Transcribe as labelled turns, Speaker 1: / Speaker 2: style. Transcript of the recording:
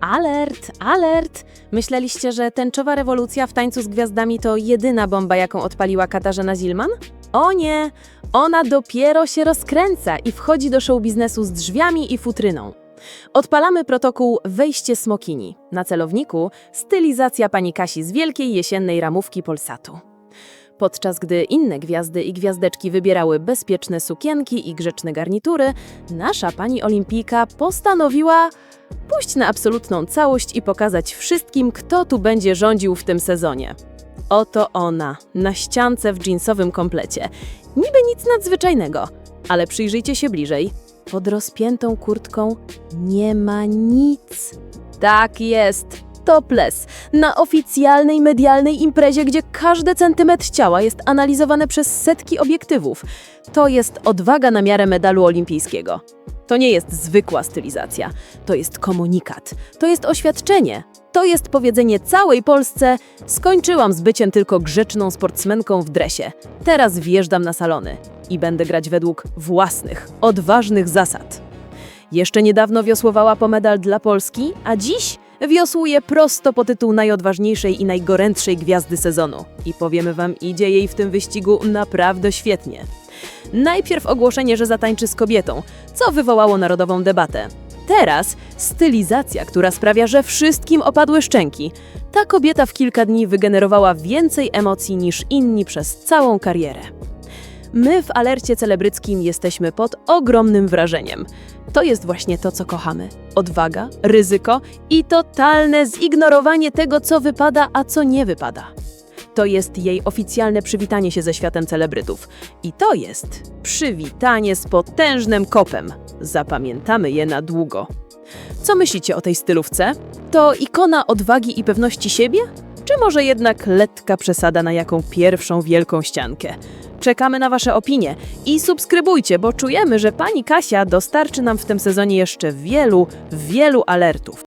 Speaker 1: Alert, alert! Myśleliście, że tęczowa rewolucja w tańcu z gwiazdami to jedyna bomba, jaką odpaliła Katarzyna Zilman? O nie! Ona dopiero się rozkręca i wchodzi do show biznesu z drzwiami i futryną. Odpalamy protokół Wejście Smokini. Na celowniku stylizacja pani Kasi z wielkiej jesiennej ramówki Polsatu. Podczas gdy inne gwiazdy i gwiazdeczki wybierały bezpieczne sukienki i grzeczne garnitury, nasza pani olimpijka postanowiła pójść na absolutną całość i pokazać wszystkim, kto tu będzie rządził w tym sezonie. Oto ona, na ściance w dżinsowym komplecie. Niby nic nadzwyczajnego, ale przyjrzyjcie się bliżej. Pod rozpiętą kurtką nie ma nic. Tak jest, topless. Na oficjalnej medialnej imprezie, gdzie każdy centymetr ciała jest analizowany przez setki obiektywów. To jest odwaga na miarę medalu olimpijskiego. To nie jest zwykła stylizacja, to jest komunikat, to jest oświadczenie, to jest powiedzenie całej Polsce: skończyłam z byciem tylko grzeczną sportsmenką w dresie. Teraz wjeżdżam na salony i będę grać według własnych, odważnych zasad. Jeszcze niedawno wiosłowała po medal dla Polski, a dziś wiosłuje prosto po tytuł najodważniejszej i najgorętszej gwiazdy sezonu. I powiemy wam, idzie jej w tym wyścigu naprawdę świetnie. Najpierw ogłoszenie, że zatańczy z kobietą, co wywołało narodową debatę. Teraz stylizacja, która sprawia, że wszystkim opadły szczęki. Ta kobieta w kilka dni wygenerowała więcej emocji niż inni przez całą karierę. My w alercie celebryckim jesteśmy pod ogromnym wrażeniem. To jest właśnie to, co kochamy: odwaga, ryzyko i totalne zignorowanie tego, co wypada, a co nie wypada. To jest jej oficjalne przywitanie się ze światem celebrytów. I to jest przywitanie z potężnym kopem. Zapamiętamy je na długo. Co myślicie o tej stylówce? To ikona odwagi i pewności siebie? Czy może jednak lekka przesada na jaką pierwszą wielką ściankę? Czekamy na Wasze opinie i subskrybujcie, bo czujemy, że pani Kasia dostarczy nam w tym sezonie jeszcze wielu, wielu alertów.